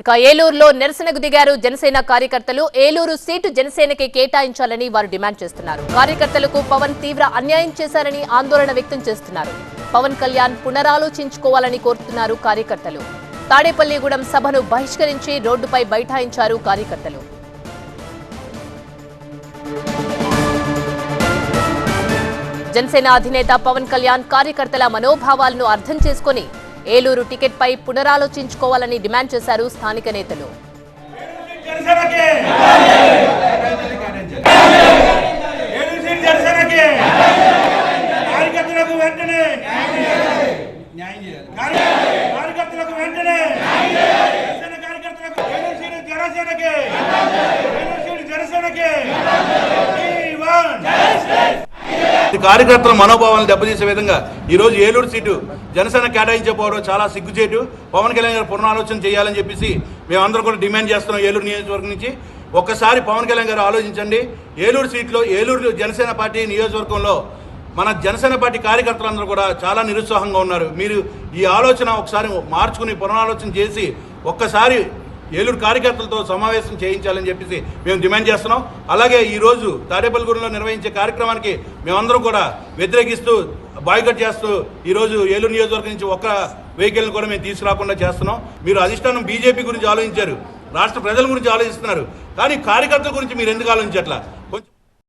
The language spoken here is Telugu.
ఇక ఏలూరులో నిరసనకు దిగారు జనసేన కార్యకర్తలు. ఏలూరు సీటు జనసేనకి కేటాయించాలని వారు డిమాండ్ చేస్తున్నారు. కార్యకర్తలకు పవన్ తీవ్ర అన్యాయం చేశారని ఆందోళన వ్యక్తం చేస్తున్నారు. పవన్ కళ్యాణ్ పునరాలోచించుకోవాలని కోరుతున్నారు కార్యకర్తలు. తాడేపల్లిగూడెం సభను బహిష్కరించి రోడ్డుపై బైఠాయించారు కార్యకర్తలు. జనసేన అధినేత పవన్ కళ్యాణ్ కార్యకర్తల మనోభావాలను అర్థం చేసుకుని ఏలూరు టికెట్పై పునరాలోచించుకోవాలని డిమాండ్ చేశారు స్థానిక నేతలు. జనసేనకి ఏలూరు సీట్ జనసేనకి. కార్యకర్తలకు వెంటనే న్యాయం చేయాలి కార్య- కార్యకర్తలకు వెంటనే జనసేన కార్యకర్తలకు ఏలూరు సీట్ జనసేనకి ఏలూరు సీట్ జనసేనకి We want ఈ కార్యకర్తల మనోభావాలను దెబ్బతీసే విధంగా ఈరోజు ఏలూరు సీటు జనసేన కేటాయించకపోవడం చాలా సిగ్గుచేటు. పవన్ కళ్యాణ్ గారు పునరాలోచన చేయాలని చెప్పేసి మేమందరం కూడా డిమాండ్ చేస్తున్నాం ఏలూరు నియోజకవర్గం నుంచి. ఒక్కసారి పవన్ కళ్యాణ్ గారు ఆలోచించండి. ఏలూరు సీట్లో ఏలూరు జనసేన పార్టీ నియోజకవర్గంలో మన జనసేన పార్టీ కార్యకర్తలందరూ కూడా చాలా నిరుత్సాహంగా ఉన్నారు. మీరు ఈ ఆలోచన ఒకసారి మార్చుకుని పునరాలోచన చేసి ఒక్కసారి ఏలూరు కార్యకర్తలతో సమావేశం చేయించాలని చెప్పేసి మేము డిమాండ్ చేస్తున్నాం. అలాగే ఈరోజు తాడేపల్లిగూడెంలో నిర్వహించే కార్యక్రమానికి మేమందరం కూడా వ్యతిరేకిస్తూ బాయ్కట్ చేస్తూ ఈరోజు ఏలూరు నియోజకవర్గం నుంచి ఒక్క వెహికల్ని కూడా మేము తీసుకురాకుండా చేస్తున్నాం. మీరు అధిష్టానం బీజేపీ గురించి ఆలోచించారు రాష్ట్ర ప్రజల గురించి ఆలోచిస్తున్నారు. కానీ కార్యకర్తల గురించి మీరు ఎందుకు ఆలోచించట్లా?